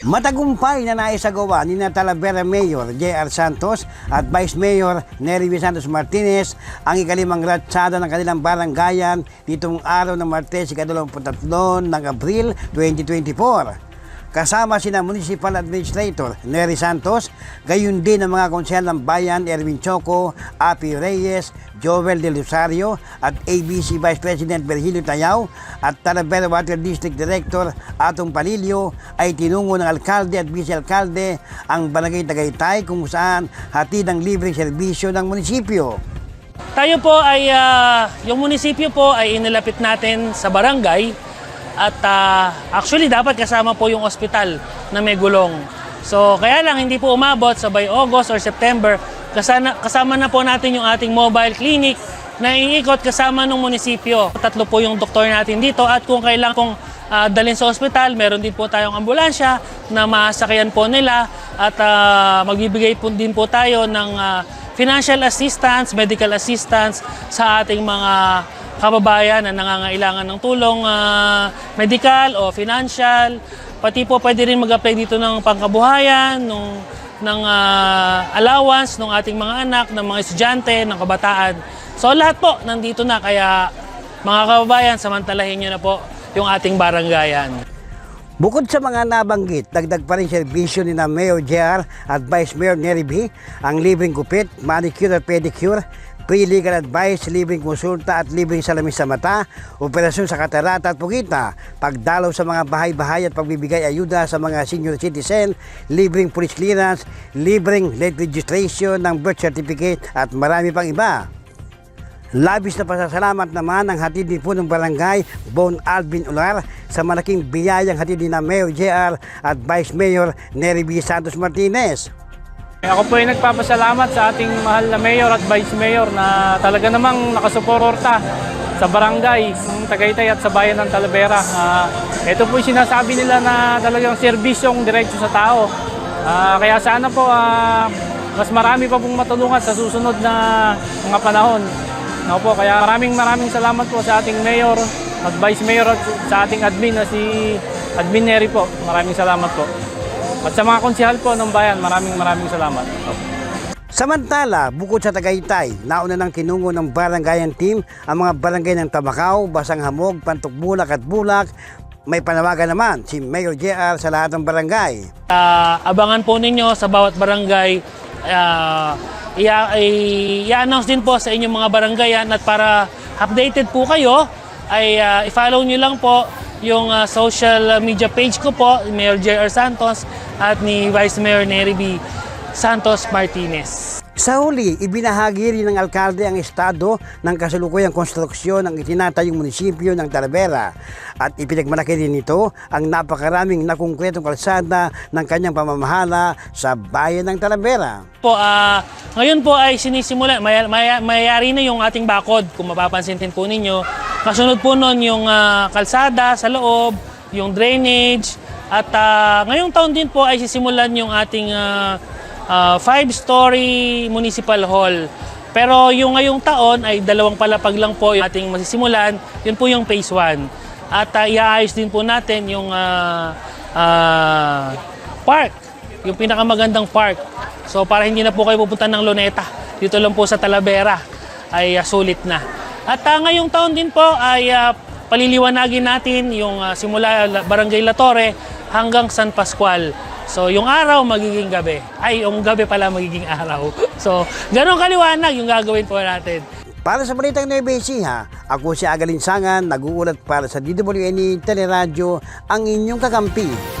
Matagumpay na naisagawa ni na Talavera Mayor J.R. Santos at Vice Mayor Nery V. Santos Martinez ang ikalimang ratsada ng kanilang baranggayan nitong araw ng Martes, ika-23 ng Abril 2024. Kasama sina Municipal Administrator Nery Santos, gayon din ang mga konsehal ng bayan Erwin Choco, Api Reyes, Joel De Lusario at ABC Vice President Virgilio Tayaw at Talavera Water District Director Atong Palilio ay tinungo ng alkalde at vice-alkalde ang Barangay Tagaytay kung saan hatid ang libreng serbisyo ng munisipyo. Tayo po ay, ah, yung munisipyo po ay inilapit natin sa barangay at ah, actually dapat kasama po yung ospital na may gulong. So kaya lang hindi po umabot sa by August or September kasana, kasama na po natin yung ating mobile clinic na iikot kasama ng munisipyo. Tatlo po yung doktor natin dito at kung kailangan pong ah, dalhin sa ospital, meron din po tayong ambulansya na masakyan po nila at ah, magbibigay po din po tayo ng ah, financial assistance, medical assistance sa ating mga kababayan na nangangailangan ng tulong ah, medical o financial. Pati po pwede rin mag-apply dito ng pangkabuhayan, nung, ng ah, allowance ng ating mga anak, ng mga estudyante, ng kabataan. So lahat po nandito na kaya mga kababayan, samantalahin nyo na po yung ating baranggayan. Bukod sa mga nabanggit, dagdag pa rin serbisyo ni na Mayor JR at Vice Mayor Nery B ang libreng gupit, manicure at pedicure, free legal advice, libreng konsulta at libreng salamin sa mata, operasyon sa katarata at pugita, pagdalaw sa mga bahay-bahay at pagbibigay ayuda sa mga senior citizen, libreng police clearance, libreng late registration ng birth certificate at marami pang iba. Labis na pasasalamat naman ang hatid ni Punong Barangay Bon Alvin Ular sa malaking biyayang hatid ni na Mayor JR at Vice Mayor Nery B. Santos Martinez. Ako po ay nagpapasalamat sa ating mahal na mayor at vice mayor na talaga namang nakasuporta sa barangay ng Tagaytay at sa bayan ng Talavera. Ah, ito po yung sinasabi nila na talagang serbisyong diretso sa tao. Ah, kaya sana po ah, mas marami pa pong matulungan sa susunod na mga panahon. Ako po, kaya maraming maraming salamat po sa ating mayor at vice mayor at sa ating admin na si Admin Neri po. Maraming salamat po. At sa mga konsihal po ng bayan, maraming maraming salamat. Samantala, bukod sa Tagaytay, nauna ng kinungo ng barangayan team ang mga barangay ng Tabakaw, Basang Hamog, Pantok Bulak at Bulak. May panawagan naman si Mayor JR sa lahat ng barangay. Ah, abangan po ninyo sa bawat barangay. ah, i- i-announce din po sa inyong mga barangayan at para updated po kayo, ay ah, i-follow nyo lang po yung ah, social media page ko po, Mayor J.R. Santos at ni Vice Mayor Nery B. Santos Martinez. Sa huli, ibinahagi rin ng alkalde ang estado ng kasalukuyang konstruksyon ng itinatayong munisipyo ng Talavera at ipinagmalaki rin nito ang napakaraming nakongkretong kalsada ng kanyang pamamahala sa bayan ng Talavera. Po, ah, ngayon po ay sinisimula, may, may, mayayari na yung ating bakod, kung mapapansin din po ninyo. Kasunod po nun yung ah, kalsada sa loob, yung drainage, at ah, ngayong taon din po ay sisimulan yung ating ah, ah, five-story municipal hall. Pero yung ngayong taon ay dalawang palapag lang po yung ating masisimulan, yun po yung phase 1. At ah, iaayos din po natin yung ah, ah, park, yung pinakamagandang park. So para hindi na po kayo pupunta ng Luneta, dito lang po sa Talavera ay ah, sulit na. At ah, ngayong taon din po ay ah, paliliwanagin natin yung ah, simula La- Barangay La Torre hanggang San Pascual. So yung araw magiging gabi. Ay, yung gabi pala magiging araw. So ganun kaliwanag yung gagawin po natin. Para sa Balitang Nueva Ecija, ako si Agalinsangan, nag-uulat para sa DWNE Teleradyo, ang inyong kakampi.